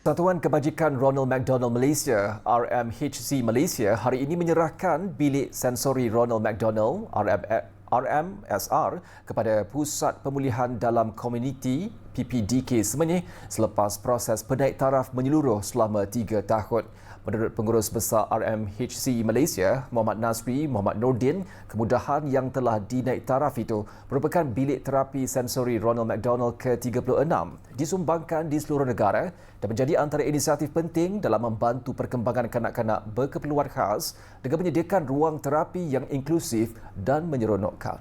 Satuan Kebajikan Ronald McDonald Malaysia RMHC Malaysia hari ini menyerahkan bilik sensori Ronald McDonald RM, RMSR kepada Pusat Pemulihan Dalam Komuniti PPDK Semenyih selepas proses penaik taraf menyeluruh selama tiga tahun. Menurut pengurus besar RMHC Malaysia, Muhammad Nasri Muhammad Nordin, kemudahan yang telah dinaik taraf itu merupakan bilik terapi sensori Ronald McDonald ke-36 disumbangkan di seluruh negara dan menjadi antara inisiatif penting dalam membantu perkembangan kanak-kanak berkeperluan khas dengan menyediakan ruang terapi yang inklusif dan menyeronokkan.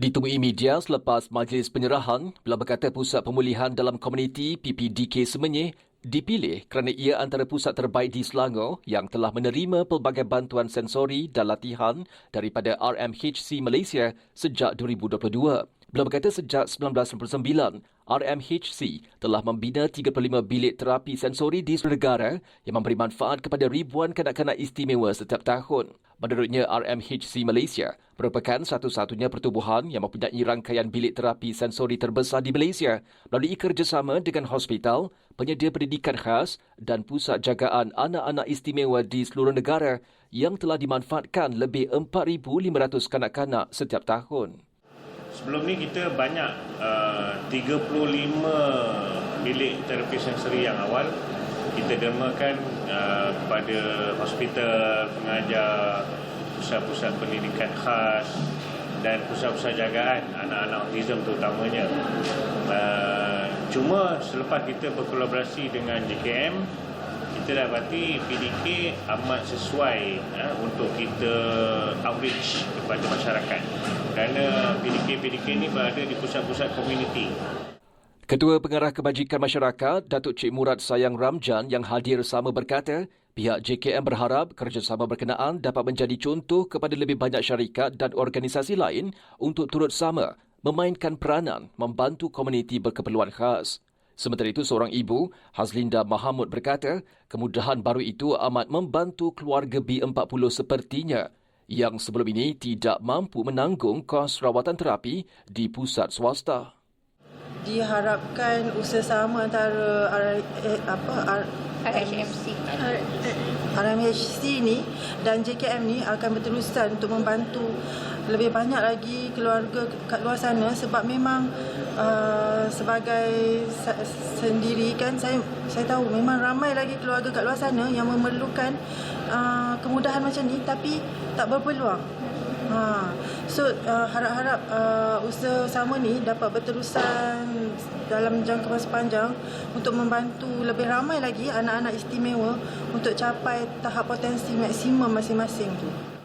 Ditemui media selepas majlis penyerahan, beliau berkata Pusat Pemulihan dalam Komuniti PPDK Semenyih dipilih kerana ia antara pusat terbaik di Selangor yang telah menerima pelbagai bantuan sensori dan latihan daripada RMHC Malaysia sejak 2022. Beliau berkata sejak 1999, RMHC telah membina 35 bilik terapi sensori di seluruh negara yang memberi manfaat kepada ribuan kanak-kanak istimewa setiap tahun. Menurutnya, RMHC Malaysia merupakan satu-satunya pertubuhan yang mempunyai rangkaian bilik terapi sensori terbesar di Malaysia melalui kerjasama dengan hospital, penyedia pendidikan khas dan pusat jagaan anak-anak istimewa di seluruh negara yang telah dimanfaatkan lebih 4,500 kanak-kanak setiap tahun. Sebelum ni kita banyak uh, 35 bilik terapi sensori yang awal kita dermakan uh, kepada hospital, pengajar, pusat-pusat pendidikan khas dan pusat-pusat jagaan anak-anak autism terutamanya. Uh, cuma selepas kita berkolaborasi dengan JKM, kita dapati PDK amat sesuai uh, untuk kita outreach kepada masyarakat. Kerana PDK-PDK ini berada di pusat-pusat komuniti. Ketua Pengarah Kebajikan Masyarakat, Datuk Cik Murad Sayang Ramjan yang hadir sama berkata, pihak JKM berharap kerjasama berkenaan dapat menjadi contoh kepada lebih banyak syarikat dan organisasi lain untuk turut sama memainkan peranan membantu komuniti berkeperluan khas. Sementara itu, seorang ibu, Hazlinda Mahamud berkata, kemudahan baru itu amat membantu keluarga B40 sepertinya yang sebelum ini tidak mampu menanggung kos rawatan terapi di pusat swasta diharapkan usaha-sama antara R, eh, apa R, RMHC RMHC ni dan JKM ni akan berterusan untuk membantu lebih banyak lagi keluarga kat luar sana sebab memang uh, sebagai sendiri kan saya saya tahu memang ramai lagi keluarga kat luar sana yang memerlukan uh, kemudahan macam ni tapi tak berpeluang Ha. So uh, harap-harap uh, usaha sama ni dapat berterusan dalam jangka masa panjang untuk membantu lebih ramai lagi anak-anak istimewa untuk capai tahap potensi maksimum masing-masing tu.